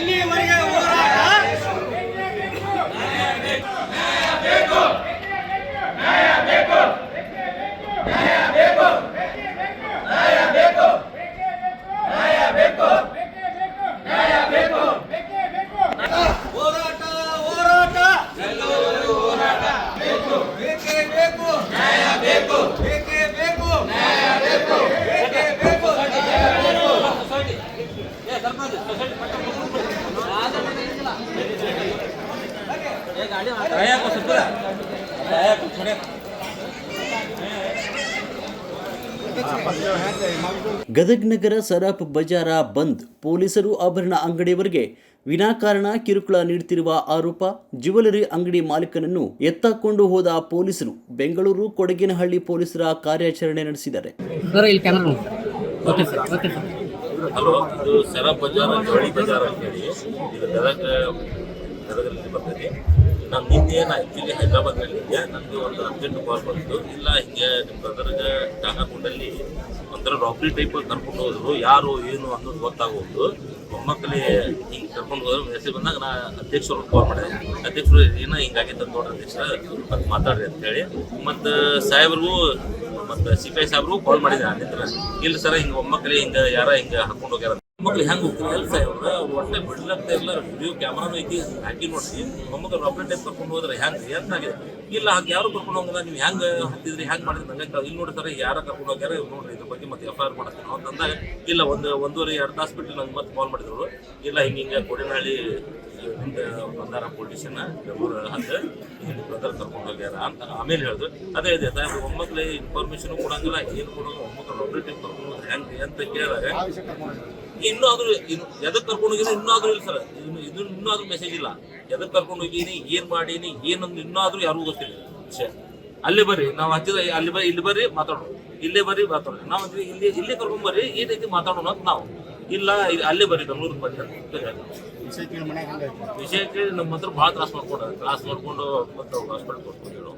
டெல்லி வரை ಗದಗ್ ನಗರ ಸರಾಫ್ ಬಜಾರ ಬಂದ್ ಪೊಲೀಸರು ಆಭರಣ ಅಂಗಡಿಯವರಿಗೆ ವಿನಾಕಾರಣ ಕಿರುಕುಳ ನೀಡುತ್ತಿರುವ ಆರೋಪ ಜ್ಯುವೆಲರಿ ಅಂಗಡಿ ಮಾಲೀಕನನ್ನು ಎತ್ತಾಕೊಂಡು ಹೋದ ಪೊಲೀಸರು ಬೆಂಗಳೂರು ಕೊಡಗಿನಹಳ್ಳಿ ಪೊಲೀಸರ ಕಾರ್ಯಾಚರಣೆ ನಡೆಸಿದ್ದಾರೆ. ಸರ್ ಇಲ್ಲಿ camera okay sir okay sir hello ಇದು ಸೆರ ಬಜಾರ್ ಜವಳಿ ಬಜಾರ್ ಇದು ಗದಗ ನಾನು ನಿನ್ನೆ ನಾ ಆ್ಯಕ್ಚುಲಿ ಹೈದ್ರಾಬಾದ್ನಲ್ಲಿ ಇದ್ದೆ ನನಗೆ ಒಂದು ಅರ್ಜೆಂಟ್ ಕಾಲ್ ಬಂತು. ಇಲ್ಲ, ಹಿಂಗೆ ನಿಮ್ಮ ಗದಗ ಟಾಕಾಕುಂಡಲ್ಲಿ ಒಂಥರ ರಾಬ್ರಿ ಟೈಪ್ ಕರ್ಕೊಂಡು ಹೋದ್ರು. ಯಾರು, ಏನು ಅನ್ನೋದು ಗೊತ್ತಾಗೋದು. ಮೊಮ್ಮಕ್ಕಳಿ ಹಿಂಗೆ ಕರ್ಕೊಂಡು ಹೋದ್ರೆ. ಮೆಸೇಜ್ ಬಂದಾಗ ನಾ ಅಧ್ಯಕ್ಷರು ಕಾಲ್ ಮಾಡಿದೆ. ಅಧ್ಯಕ್ಷರು, ಏನೋ ಹಿಂಗಾಗಿತ್ತು ನೋಡ್ರಿ ಅಧ್ಯಕ್ಷ ಮತ್ತೆ ಮಾತಾಡ್ರಿ ಅಂತ ಹೇಳಿ. ಮತ್ತು ಸಾಹೇಬ್ರಿಗೂ, ಮತ್ತೆ ಸಿ ಪಿ ಐ ಸಾಹೇಬ್ರು ಕಾಲ್ ಮಾಡಿದೆ ಅಲ್ಲಿಂದ ಇಲ್ಲ ಸರ್, ಹಿಂಗೆ ಮೊಮ್ಮಕ್ಕಳಿ ಹಿಂಗೆ ಯಾರ ಹಿಂಗೆ ಹಾಕೊಂಡು ಹೋಗ್ಯಾರ ಮಕ್ಳು ಹೆಂಗ್ ಹೋಗ್ತಾರೆ ಎಲ್ಲ ಒಟ್ಟೆ ಬಿಡ್ಲಾಗ್ತಾ ಇಲ್ಲ. ವಿಡಿಯೋ ಕ್ಯಾಮ್ರಾನು ಐತಿ ಹಾಕಿ ನೋಡ್ರಿ. ಮೊಮ್ಮಕ್ಕಳು ರಾಕೆಟ್ ಟೈಪ್ ಕರ್ಕೊಂಡು ಹೋದ್ರೆ ಹೆಂಗ್? ಆಗಿದೆ? ಇಲ್ಲ ಹಾಕ್ ಯಾರು ಕರ್ಕೊಂಡು ಹೋಗಲ್ಲ. ನೀವು ಹೆಂಗ್ ಹತ್ತಿದ್ರಿ? ಹೆಂಗ್ ಮಾಡಿದ್ರೆ? ನಂಗೆ ಇಲ್ಲಿ ನೋಡ್ತಾರೆ ಯಾರ ಕರ್ಕೊಂಡು ಹೋಗ್ಯಾರ ನೋಡ್ರಿ. ಇದ್ರ ಬಗ್ಗೆ ಮತ್ತೆ ಎಫ್ ಐ ಆರ್ ಮಾಡ್ತೀನಿ ಅವ್ರು ಅಂದಾಗ ಇಲ್ಲ, ಒಂದು ಒಂದೂವರೆ, ಎರಡು ತಾಸು ಬಿಟ್ಟು ನಂಗೆ ಮತ್ತೆ ಕಾಲ್ ಮಾಡಿದ್ರು ಇಲ್ಲ, ಹಿಂಗ ಹಿಂಗೆ ಕೊಡಿನಹಳ್ಳಿ ಹಿಂದೆ ಬಂದಾರ ಪೊಲೀಸನ್ನ ಬೆಂಗಳೂರು ಹಂಗೆ ಇಲ್ಲಿ ಬ್ರದರ್ ಕರ್ಕೊಂಡು ಹೋಗ್ಯಾರ ಅಂತ ಆಮೇಲೆ ಹೇಳಿದ್ರು. ಅದೇ ಇದೆ ತಾಯಿ ಒಮ್ಮಕ್ಳೆ ಇನ್ಫಾರ್ಮೇಶನ್ ಕೊಡಂಗಿಲ್ಲ, ಏನು ಕೊಡೋದು? ಒಬ್ಬರೇ ಟೈಪ್ ಕರ್ಕೊಂಡು ಹೋದ್ರೆ ಹೆಂಗೆ? ಅಂತ ಕೇಳಿದಾಗ ಇನ್ನೂ ಆದ್ರೂ ಎದಕ್ಕೆ ಕರ್ಕೊಂಡು ಹೋಗಿದ್ರೆ? ಇನ್ನೂ ಆದ್ರೂ ಇಲ್ಲ ಸರ್. ಇನ್ನು ಇದು ಇನ್ನೂ ಆದ್ರೂ ಮೆಸೇಜ್ ಇಲ್ಲ. ಎದಕ್ಕೆ ಕರ್ಕೊಂಡು ಹೋಗಿನಿ ಏನ್ ಮಾಡೀನಿ? ಏನಂದ್ ಇನ್ನೂ ಆದ್ರೂ ಯಾರಿಗೂ ಗೊತ್ತಿಲ್ಲ. ವಿಷಯ ಅಲ್ಲಿ ಬರ್ರಿ. ನಾವು ಹಚ್ಚಿದ ಅಲ್ಲಿ ಬರ್ರಿ ಇಲ್ಲಿ ಬರ್ರಿ ಮಾತಾಡೋಣ. ಇಲ್ಲೇ ಬರ್ರಿ ಮಾತಾಡೋಣ. ನಾವು ಇಲ್ಲಿ ಇಲ್ಲಿ ಇಲ್ಲೇ ಕರ್ಕೊಂಡ್ ಬರ್ರಿ ಏನೈತಿ ಮಾತಾಡೋಣ ಅಂತ ನಾವು. ಇಲ್ಲ ಅಲ್ಲೇ ಬರ್ರಿ ಬೆಂಗಳೂರಿಗೆ ಬರ್ರಿ. ವಿಷಯ ಕೇಳಿ ನಮ್ಮ ಹತ್ರ ಭಾಳ ತ್ರಾಸ ಮಾಡ್ಕೊಂಡು ತ್ರಾಸ ಮಾಡ್ಕೊಂಡು ಮತ್ತೆ ಹಾಸ್ಪಿಟಲ್ ಕೊಟ್ಕೊಂಡಿರೋ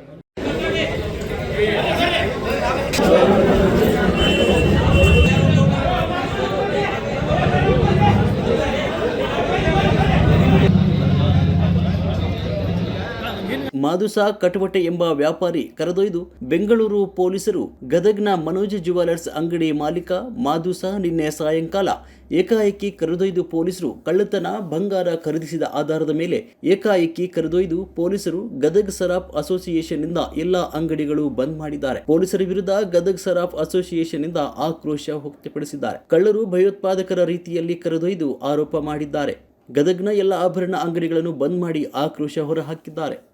ಮಾದುಸಾ ಕಟವಟೆ ಎಂಬ ವ್ಯಾಪಾರಿ ಕರೆದೊಯ್ದು ಬೆಂಗಳೂರು ಪೊಲೀಸರು ಗದಗ್ನ ಮನೋಜ್ ಜುವೆಲರ್ಸ್ ಅಂಗಡಿ ಮಾಲೀಕ ಮಾದುಸಾ ನಿನ್ನೆ ಸಾಯಂಕಾಲ ಏಕಾಏಕಿ ಕರೆದೊಯ್ದು ಪೊಲೀಸರು ಕಳ್ಳತನ ಬಂಗಾರ ಖರೀದಿಸಿದ ಆಧಾರದ ಮೇಲೆ ಏಕಾಏಕಿ ಕರೆದೊಯ್ದು ಪೊಲೀಸರು ಗದಗ್ ಸರಾಫ್ ಅಸೋಸಿಯೇಷನ್ನಿಂದ ಎಲ್ಲಾ ಅಂಗಡಿಗಳು ಬಂದ್ ಮಾಡಿದ್ದಾರೆ. ಪೊಲೀಸರ ವಿರುದ್ಧ ಗದಗ್ ಸರಾಫ್ ಅಸೋಸಿಯೇಷನ್ನಿಂದ ಆಕ್ರೋಶ ವ್ಯಕ್ತಪಡಿಸಿದ್ದಾರೆ. ಕಳ್ಳರು ಭಯೋತ್ಪಾದಕರ ರೀತಿಯಲ್ಲಿ ಕರೆದೊಯ್ದು ಆರೋಪ ಮಾಡಿದ್ದಾರೆ. ಗದಗ್ನ ಎಲ್ಲ ಆಭರಣ ಅಂಗಡಿಗಳನ್ನು ಬಂದ್ ಮಾಡಿ ಆಕ್ರೋಶ ಹೊರಹಾಕಿದ್ದಾರೆ.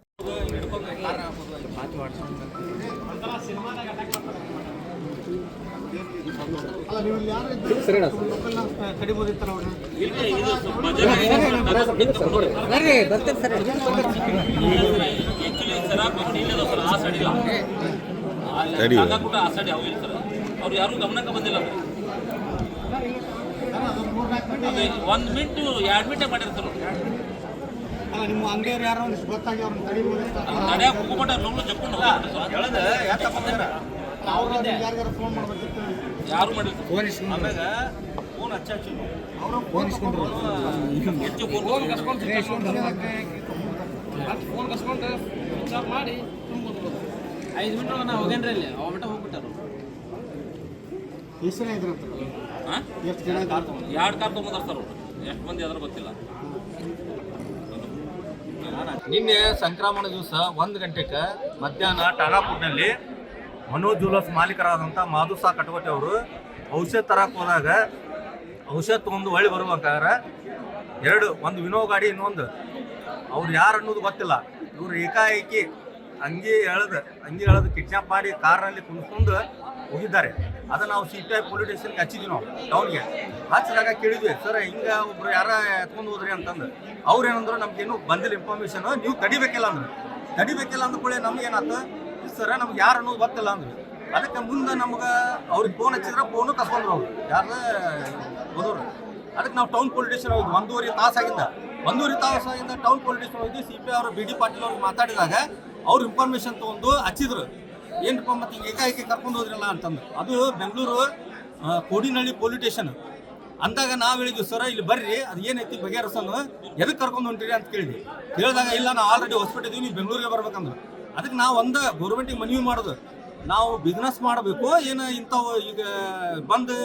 ಬರ್ರಿ ಅವು ಸರ್ ಅವ್ರು ಯಾರು ಗಮನಕ್ಕೆ ಬಂದಿಲ್ಲ ಒಂದ್ ಮಿನಿಟ್ ಎರಡ್ ಮಿಂಟ್ ಮಾಡಿರ್ತಾರೆ. ನಿಮ್ಮ ಅಂಗಡಿಯವ್ರು ಯಾರೋ ಒಂದಿಷ್ಟು ಗೊತ್ತಾಗಿ ಅವ್ರನ್ನ ತಡಿಬೋದು ತಡೆಯಾಕ ಹೋಗ್ಬಿಟ್ಟ ಲೋಗ್ಲು ಜಕ್ಕೊಂಡು ಅವ್ರು ಯಾರಿಗಾರ ಫೋನ್ ಮಾಡ್ಬೇಕಿತ್ತು ಯಾರು ಮಾಡಿಲ್ಲ ಫೋನ್ ಹಚ್ಚ ಅವರು ಫೋನ್ ಇಸ್ಕೊಂಡ್ರು. ಹೆಚ್ಚು ಫೋನ್ ಫೋನ್ ಕಸ್ಕೊಂಡು ಸ್ವಿಚ್ ಆಫ್ ಮಾಡಿ ತುಂಬೋದು ಐದು ಮಿನಿಟ್ ನಾ ಹೋಗೇನ್ರಿ ಇಲ್ಲಿ? ಅವ ಹೋಗ್ಬಿಟ್ಟಾರು. ಎಷ್ಟು ಜನ ಇದ್ರಂತ? ಎಷ್ಟು ಜನ? ಇದ್ರು ಎರಡು ಕಾರ್ ಸರ್ ಎಷ್ಟು ಮಂದಿ ಅದ್ರ ಗೊತ್ತಿಲ್ಲ. ನಿನ್ನೆ ಸಂಕ್ರಮಣ ದಿವಸ ಒಂದು ಗಂಟೆಗೆ ಮಧ್ಯಾಹ್ನ ಟಾಗಾಪುರ್ನಲ್ಲಿ ಮನೋಜ್ ಜುವೆಲರ್ಸ್ ಮಾಲೀಕರಾದಂಥ ಮಾಧುಸಾ ಕಟಗೋಟೆ ಅವರು ಔಷಧ ತರಕ್ಕೆ ಹೋದಾಗ ಔಷಧ ತೊಗೊಂಡು ಹೊಳ್ಳಿ ಬರ್ಬೇಕಾದ್ರೆ ಎರಡು, ಒಂದು ವಿನೋ ಗಾಡಿ, ಇನ್ನೊಂದು. ಅವ್ರು ಯಾರು ಅನ್ನೋದು ಗೊತ್ತಿಲ್ಲ. ಇವ್ರು ಏಕಾಏಕಿ ಅಂಗಿ ಎಳೆದು ಅಂಗಿ ಎಳೆದು ಕಿಡ್ನಾಪ್ ಮಾಡಿ ಕಾರ್ನಲ್ಲಿ ಕುಂದ್ಕೊಂಡು ಹೋಗಿದ್ದಾರೆ. ಅದನ್ನ ನಾವು ಸಿ ಪಿ ಐ ಪೊಲೀಸ್ ಸ್ಟೇಷನ್ಗೆ ಹಚ್ಚಿದ್ವಿ ನಾವು ಟೌನ್ಗೆ ಹಚ್ಚಿದಾಗ ಕೇಳಿದ್ವಿ, ಸರ್, ಹಿಂಗೆ ಒಬ್ರು ಯಾರ ಎತ್ಕೊಂಡು ಹೋದ್ರಿ? ಅಂತಂದು. ಅವ್ರು ಏನಂದ್ರು ನಮ್ಗೇನು ಬಂದಿಲ್ಲ ಇನ್ಫಾರ್ಮೇಶನ್ ನೀವು ತಡಿಬೇಕಿಲ್ಲ ಅಂದ್ರೆ. ತಡಿಬೇಕಿಲ್ಲ ಕೂಡ ನಮ್ಗೆ ಏನಾಯ್ತು ಸರ, ನಮ್ಗೆ ಯಾರು ಅನ್ನೋದು ಗೊತ್ತಿಲ್ಲ ಅಂದ್ರೆ. ಅದಕ್ಕೆ ಮುಂದೆ ನಮ್ಗೆ ಅವ್ರಿಗೆ ಫೋನ್ ಹಚ್ಚಿದ್ರೆ ಫೋನು ಕಸ್ಕೊಂಡ್ರು ಅವ್ರು. ಯಾರು ಹೋದವ್ರು ಅದಕ್ಕೆ ನಾವು ಟೌನ್ ಪೊಲೀಸ್ ಸ್ಟೇಷನ್ ಹೋಗಿದ್ವಿ. ಒಂದೂವರೆ ತಾಸಾಗಿಂದ ಒಂದೂವರೆ ತಾಸಾಗಿಂದ ಟೌನ್ ಪೊಲೀಸ್ ಸ್ಟೇಷನ್ ಹೋಗಿದ್ವಿ ಸಿ ಪಿ ಅವರು ಬಿ ಡಿ ಪಾಟೀಲ್ ಅವ್ರಿಗೆ ಮಾತಾಡಿದಾಗ ಅವ್ರು ಇನ್ಫಾರ್ಮೇಶನ್ ತೊಗೊಂಡು ಹಚ್ಚಿದ್ರು. ಏನಪ್ಪ ಮತ್ತೆ ಏಕಾಏಕಿ ಕರ್ಕೊಂಡು ಹೋದ್ರಲ್ಲ ಅಂತಂದು ಅದು ಬೆಂಗಳೂರು ಕೋಡಿನಳ್ಳಿ ಪೊಲೀಸ್ ಸ್ಟೇಷನ್. ಅಂದಾಗ ನಾವು ಹೇಳಿದ್ವಿ, ಸರ, ಇಲ್ಲಿ ಬರ್ರಿ, ಅದು ಏನೈತಿ ಬಗೆಹರಿಸೋನು ಎದಕ್ಕೆ ಕರ್ಕೊಂಡು ಹೊಂಟಿರಿ? ಅಂತ ಕೇಳಿದ್ವಿ. ಕೇಳಿದಾಗ, ಇಲ್ಲ, ನಾವು ಆಲ್ರೆಡಿ ಹಾಸ್ಪಿಟಲ್ ನೀವು ಬೆಂಗಳೂರಿಗೆ ಬರ್ಬೇಕಂದ್ರೆ. ಅದಕ್ಕೆ ನಾವು ಒಂದು ಗೌರ್ಮೆಂಟಿಗೆ ಮನವಿ ಮಾಡೋದು, ನಾವು ಬಿಸ್ನೆಸ್ ಮಾಡಬೇಕು, ಏನು ಇಂಥವು ಈಗ ಬಂದು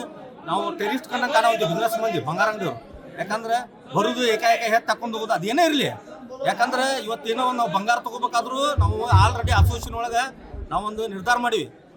ನಾವು ಟೆರಿಸ್ಟ್ ಕಂಡ ಕಾಣೋದು ಬಿಸ್ನೆಸ್ ಮಂದಿ ಬಂಗಾರ ಅಂಗಡಿಯವರು ಯಾಕಂದ್ರೆ ಬರುದು ಏಕಾಏಕ ಹೆಚ್ಚು ತಕೊಂಡು ಹೋಗೋದು, ಅದೇನೇ ಇರಲಿ. ಯಾಕಂದ್ರೆ ಇವತ್ತೇನೋ ಒಂದು ನಾವು ಬಂಗಾರ ತಗೋಬೇಕಾದ್ರೂ ನಾವು ಆಲ್ರೆಡಿ ಅಸೋಸಿಯೇಷನ್ ಒಳಗೆ ನಾವೊಂದು ನಿರ್ಧಾರ ಮಾಡೀವಿ.